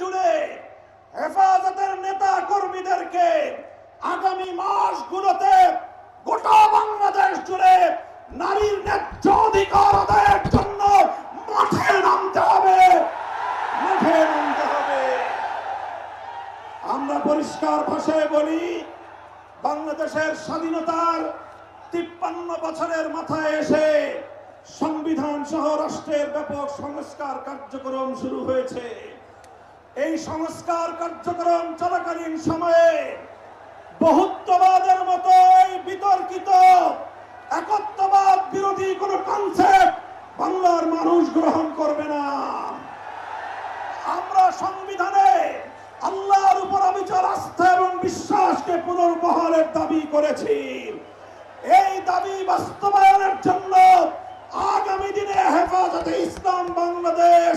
জুড়ে হেফাজতের নেতা কর্মীদেরকে আগামী মাসগুলোতে গোটা বাংলাদেশ জুড়ে নারীর ন্যায্য অধিকার আদায়ের জন্য মাঠে নামতে হবে। মাঠে নামতে হবে। আমরা পরিষ্কার ভাষায় বলি, বাংলাদেশের স্বাধীনতার তিপ্পান্ন বছরের মাথায় এসে সংবিধান সহ রাষ্ট্রের ব্যাপক সংস্কার কার্যক্রম শুরু হয়েছে। এই সংস্কার কার্যক্রম চলাকালীন সময়ে বহুত্ববাদের মতো এই বিতর্কিত একত্ববাদ বিরোধী কোন কনসেপ্ট বাংলার মানুষ গ্রহণ করবে না। আমরা সংবিধানে আল্লাহর উপর অবিচল আস্থা এবং বিশ্বাসকে পুনর্বহারের দাবি করেছি। এই দাবি বাস্তবায়নের জন্য আগামী দিনে হেফাজতে ইসলাম বাংলাদেশ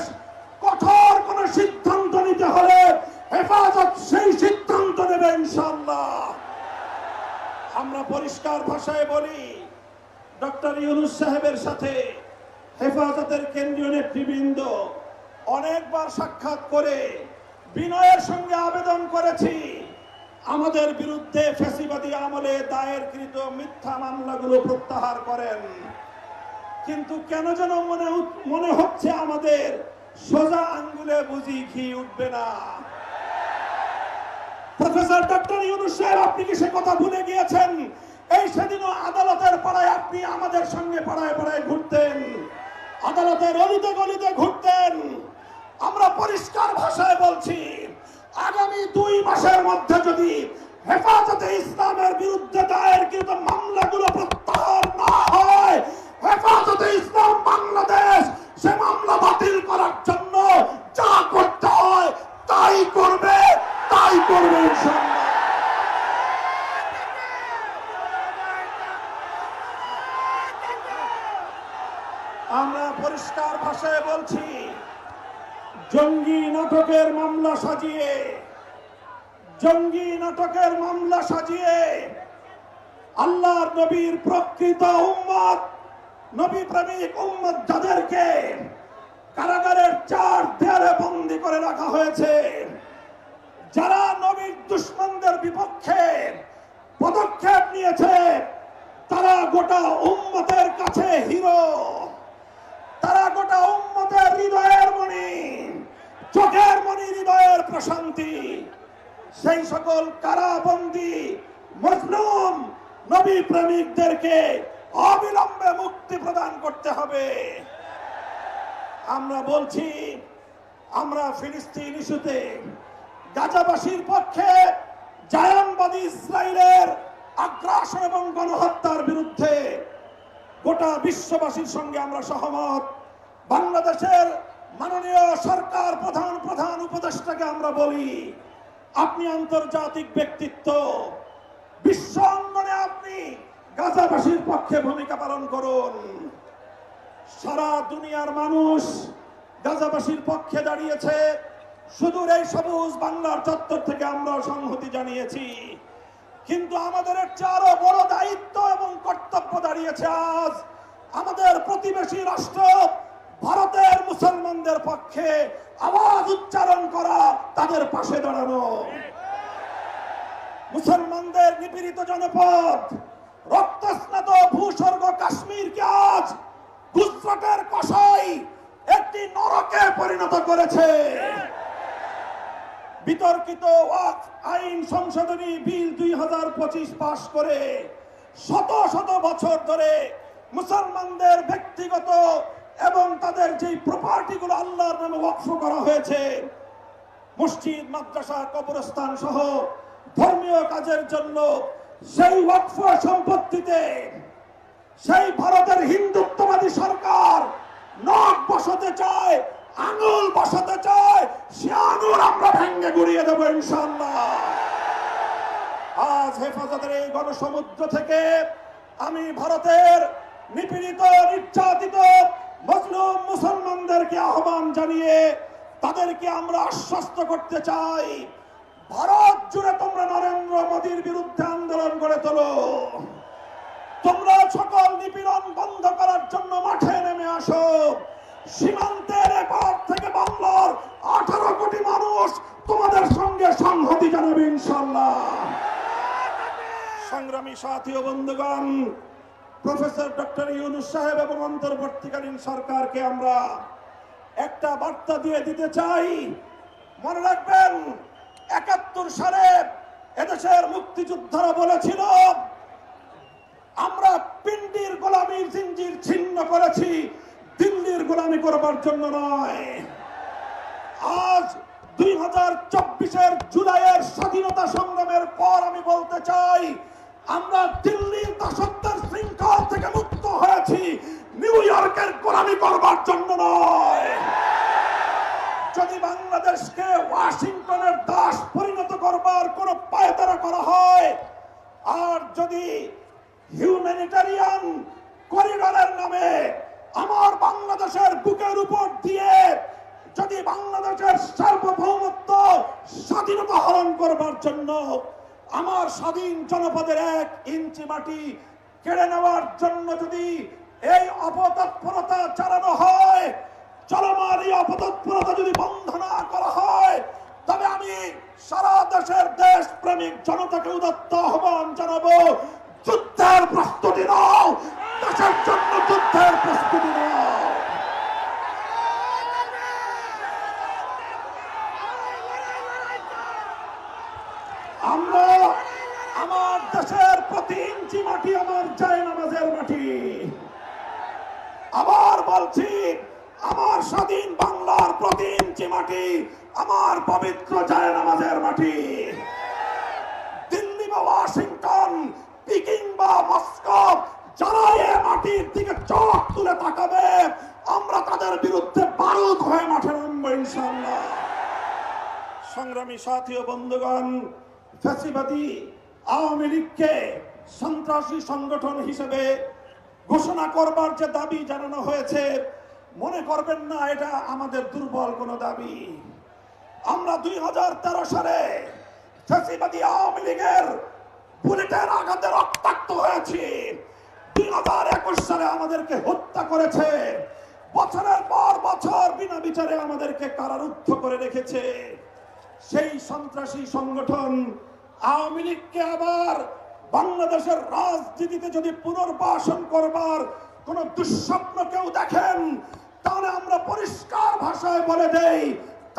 কঠোর কোন সিদ্ধান্ত নিতে হলে হেফাজত সেই সিদ্ধান্ত নেবে ইনশাল্লাহ আমরা পরিষ্কার ভাষায় বলি, ডক্টর ইউনুস সাহেবের সাথে হেফাজতের কেন্দ্রীয় নেতৃবৃন্দ অনেকবার সাক্ষাৎ করে বিনয়ের সঙ্গে আবেদন করেছি, আমাদের বিরুদ্ধে ফ্যাসিবাদী আমলে দায়েরকৃত মিথ্যা মামলাগুলো প্রত্যাহার করেন। কিন্তু কেন যেন মনে মনে হচ্ছে আমাদের সোজা আঙ্গুলে বুঝি ঘি উঠবে না। প্রফেসর ডক্টর ইউনুস সাহেব, আপনি কি সে কথা ভুলে গিয়েছেন? এই সেদিনও আদালতের পাড়ায় আপনি আমাদের সঙ্গে পাড়ায় পাড়ায় ঘুরতেন। আদালতের অলিতে গলিতে ঘুরতেন। আমরা পরিষ্কার ভাষায় বলছি, আগামী দুই মাসের মধ্যে যদি হেফাজতে ইসলামের বিরুদ্ধে দায়ের কিন্তু মামলাগুলো প্রত্যাহার না হয়, হেফাজতে ইসলাম বাংলাদেশ, সে মামলা বাতিল করার জন্য যা করতে হয় তাই করবে তাই করবে আমরা পরিষ্কার ভাষায় বলছি, জঙ্গি নাটকের মামলা সাজিয়ে, জঙ্গি নাটকের মামলা সাজিয়ে, আল্লাহর নবীর প্রকৃত উম্মত নবী প্রেমিক উম্মত যাদেরকে কারাগারের চার দেয়ালে বন্দি করে রাখা হয়েছে যারা নবীর দুশ্মনদের বিপক্ষে পদক্ষেপ নিয়েছে, তারা গোটা উম্মতের কাছে হিরো। তারা গোটা উম্মতের হৃদয়ের মণি, চোখের মণি, হৃদয়ের প্রশান্তি। সেই সকল কারাবন্দি, মজলুম, নবী প্রেমিকদেরকে অবিলম্বে মুক্তি প্রদান করতে হবে। আমরা বলছি, আমরা ফিলিস্তিন ইস্যুতে গাজাবাসীর পক্ষে জায়ানবাদী ইসরায়েলের আগ্রাসন এবং গণহত্যার বিরুদ্ধে গোটা বিশ্ববাসীর সঙ্গে আমরা সহমত। বাংলাদেশের মাননীয় সরকার প্রধান প্রধান উপদেষ্টাকে আমরা বলি, আপনি আন্তর্জাতিক ব্যক্তিত্ব। বিশ্ব অঙ্গনে আপনি গাজাবাসীর পক্ষে ভূমিকা পালন করুন। সারা দুনিয়ার মানুষ গাজাবাসীর পক্ষে দাঁড়িয়েছে। সুদূর এই সবুজ বাংলার চত্বর থেকে আমরা সংহতি জানিয়েছি। কিন্তু আমাদের একটি আরও বড় দায়িত্ব এবং কর্তব্য দাঁড়িয়েছে আজ আমাদের প্রতিবেশী রাষ্ট্র, ভারতের মুসলমানদের পক্ষে আওয়াজ উচ্চারণ করা তাদের পাশে দাঁড়ানো। মুসলমানদের নিপীড়িত জনপদ, রক্তস্নাত ভূস্বর্গ কাশ্মীরকে আজ গুজরাটের কষাই একটি নরকে পরিণত করেছে। বিতর্কিত আইন সংশোধনী বিল দুই হাজার পঁচিশ পাশ করে শত শত বছর ধরে মুসলমানদের ব্যক্তিগত এবং তাদের যে প্রপার্টিগুলো আল্লাহর নামে ওয়াকফ করা হয়েছে, মসজিদ, মাদ্রাসা, কবরস্থান সহ ধর্মীয় কাজের জন্য সেই ওয়াকফ সম্পত্তিতে সেই ভারতের হিন্দুত্ববাদী সরকার নখ বসাতে চায় আঙুল বসাতে চায়, সে আঙুল আমরা ভেঙ্গে গুড়িয়ে দেবো ইনশাল্লাহ আজ হেফাজতের এই গণসমুদ্র থেকে আমি ভারতের নিপীড়িত, নির্যাতিত মুসলিম মুসলমানদেরকে আহ্বান জানিয়ে তাদেরকে আমরা আশ্বস্ত করতে চাই। ভারত জুড়ে তোমরা নরেন্দ্র মোদীর বিরুদ্ধে আন্দোলন করে তোলো। তোমরা সকল নিপীড়ন বন্ধ করার জন্য মাঠে নেমে আসো। সীমান্তের থেকে বাংলার আঠারো কোটি মানুষ সংহতি জানাবে ইনশাল্লাহ সংগ্রামী সাথী ও বন্ধুগণ, প্রফেসর ডক্টর ইউনুস সাহেব এবং অন্তর্বর্তীকালীন সরকারকে আমরা একটা বার্তা দিয়ে দিতে চাই। মনে রাখবেন, একাত্তর সালে এদেশের মুক্তিযোদ্ধারা বলেছিল, আমরা পিন্ডির গোলামীর জিঞ্জির ছিন্ন করেছি দিল্লির গোলামি করবার জন্য নয়। আজ দুই হাজার চব্বিশের জুলাইয়ের স্বাধীনতা সংগ্রামের পর আমি বলতে চাই, আমরা দিল্লির দাসত্বের শৃঙ্খল থেকে মুক্ত হয়েছি। নিউ ইয়র্কের গোলামি করবার জন্য নয়। যদি বাংলাদেশকে ওয়াশিংটনের দাস পরিণত করবার কোন পায়তারা করা হয়, আর যদি হিউম্যানিটারিয়ান করিডরের নামে আমার বাংলাদেশের বুকের উপর দিয়ে যদি বাংলাদেশের সার্বভৌমত্ব স্বাধীনতা হরণ করবার জন্য আমার স্বাধীন জনপদের এক ইঞ্চি মাটি কেড়ে নেওয়ার জন্য যদি এই অপতৎপরতা চালানো হয়, চলমান এই অপতৎপরতা যদি বন্ধ না করা হয়, তবে আমি সারা দেশের দেশ প্রেমিক জনতাকে উদত্ত আহ্বান জানাব, যুদ্ধের প্রস্তুতি নাও। দেশের জন্য যুদ্ধের প্রস্তুতি আমরা আমার দেশের প্রতি ইঞ্চি মাটি, আমার যায় নামাজের মাটি। আবার বলছি, আমার স্বাধীন বাংলার প্রতি ইঞ্চি মাটি, আমার পবিত্র যায় নামাজের মাটি। দিল্লি বা ওয়াশিংটন, পিকিং বা মস্কো যারা মাটির দিকে চোখ তুলে তাকাবে, আমরা তাদের বিরুদ্ধে বারুদ হয়ে মাঠে নামবো ইনশাল্লাহ সংগ্রামী সাথী ও বন্ধুগণ, ফ্যাসিবাদী আওয়ামী লীগকে সন্ত্রাসী সংগঠন হিসেবে ঘোষণা করবার যে দাবি জানানো হয়েছে, মনে করবেন না, এটা আমাদের দুর্বল কোনো দাবি। আমরা দুই হাজার তেরো সালে ফ্যাসিবাদী আওয়ামী লীগের বুলেটের আঘাতে রক্তাক্ত হয়েছি। দুই হাজার একুশ আমাদেরকে হত্যা করেছে। বছরের পর বছর বিনা বিচারে আমাদেরকে কারারুদ্ধ করে রেখেছে। সেই সন্ত্রাসী সংগঠন আওয়ামী লীগকে আবার বাংলাদেশের রাজনীতিতে যদি পুনর্বাসন করবার কোন দুঃস্বপ্ন কেউ দেখেন, তাহলে আমরা পরিষ্কার ভাষায় বলে দেই,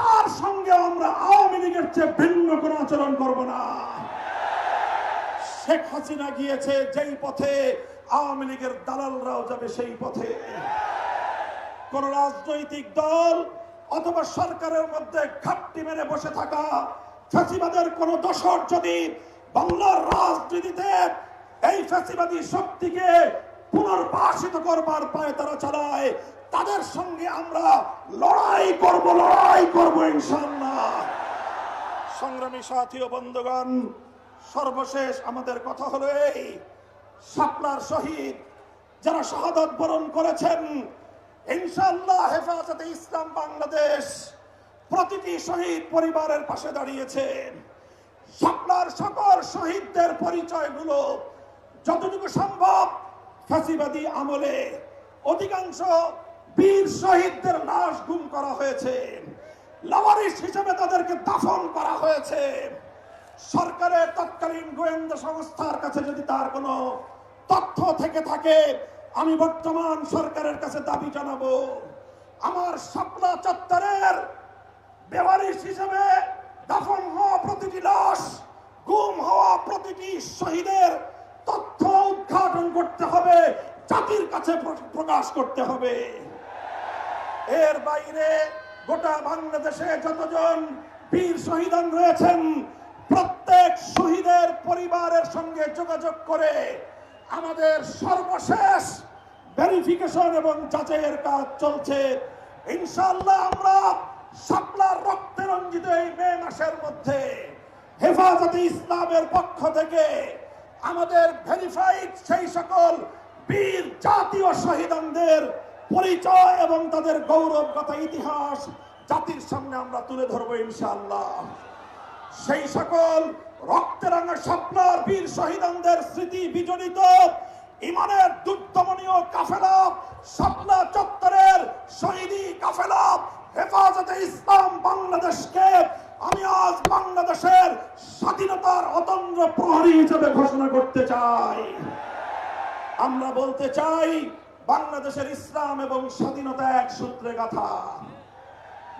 তার সঙ্গে আমরা আওয়ামী লীগের চেয়ে ভিন্ন কোনো আচরণ করব না। শেখ হাসিনা গিয়েছে যেই পথে আওয়ামী লীগের দালালরাও যাবে সেই পথে। কোন রাজনৈতিক দল অথবা সরকারের মধ্যে ঘাপটি মেরে বসে থাকা ফ্যাসিবাদের কোন দশর যদি বাংলার রাজনীতিতে এই ফ্যাসিবাদী শক্তিকে পুনর্বাসিত করবার পায়ে তারা চালায়, তাদের সঙ্গে আমরা লড়াই করব লড়াই করব ইনশাল্লাহ সংগ্রামী সাথী ও বন্ধুগণ, সর্বশেষ আমাদের কথা হলো এই শাপলার শহীদ, যারা শাহাদত বরণ করেছেন ইনশাল্লাহ হেফাজতে ইসলাম বাংলাদেশ প্রতিটি শহীদ পরিবারের পাশে দাঁড়িয়েছেন শাপলার সকল শহীদদের পরিচয়গুলো যতটুকু সম্ভব ফাঁসিবাদী আমলে, অধিকাংশ বীর শহীদদের লাশ গুম করা হয়েছে। লাওয়ারিস হিসেবে তাদেরকে দাফন করা হয়েছে। সরকারের তৎকালীন গোয়েন্দা সংস্থার কাছে যদি তার কোনো তথ্য থেকে থাকে, আমি বর্তমান সরকারের কাছে দাবি জানাব, আমার স্বপ্ন চত্বরের বেওয়ারিশ হিসেবে দাফন হওয়া প্রতিটি লাশ, গুম হওয়া প্রতিটি শহীদের তথ্য উদ্ঘাটন করতে হবে, জাতির কাছে প্র- প্রকাশ করতে হবে। এর বাইরে গোটা বাংলাদেশে যতজন বীর শহীদান রয়েছেন প্রত্যেক শহীদের পরিবারের সঙ্গে যোগাযোগ করে আমাদের সর্বশেষ ভেরিফিকেশন এবং যাচাইয়ের কাজ চলছে। ইনশাআল্লাহ আমরা শাপলার রক্তে রঞ্জিত এই মে মাসের মধ্যে হেফাজতে ইসলামের পক্ষ থেকে আমাদের ভেরিফাইড সেই সকল বীর জাতীয় শহীদানদের পরিচয় এবং তাদের গৌরবগত ইতিহাস জাতির সামনে আমরা তুলে ধরবো ইনশাআল্লাহ। সেই সকল রক্তেরাঙা স্বপ্নার বীর শহীদানদের স্মৃতি বিজড়িত, ইমানের দুর্দমনীয় কাফেলা, স্বপ্না চত্বরের শহীদি কাফেলা, হেফাজতে ইসলাম বাংলাদেশকে আমি আজ বাংলাদেশের স্বাধীনতার অতন্দ্র প্রহরী হিসেবে ঘোষণা করতে চাই। আমরা বলতে চাই, বাংলাদেশের ইসলাম এবং স্বাধীনতা এক সূত্রে গাথা।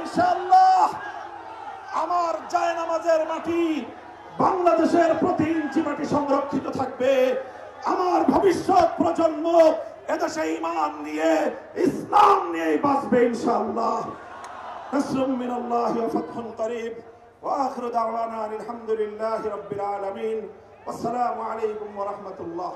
ইনশাল্লাহ আমার জায়নামাজের মাটি বাংলাদেশের প্রতি ইঞ্চি মাটি সংরক্ষিত থাকবে। আমার ভবিষ্যৎ প্রজন্ম এদেশে ইমান নিয়ে, ইসলাম নিয়ে বাঁচবে ইনশাল্লাহ من الله وفتح قريب وآخر دعوانا الحمد لله رب العالمين والسلام عليكم আলাইকুম الله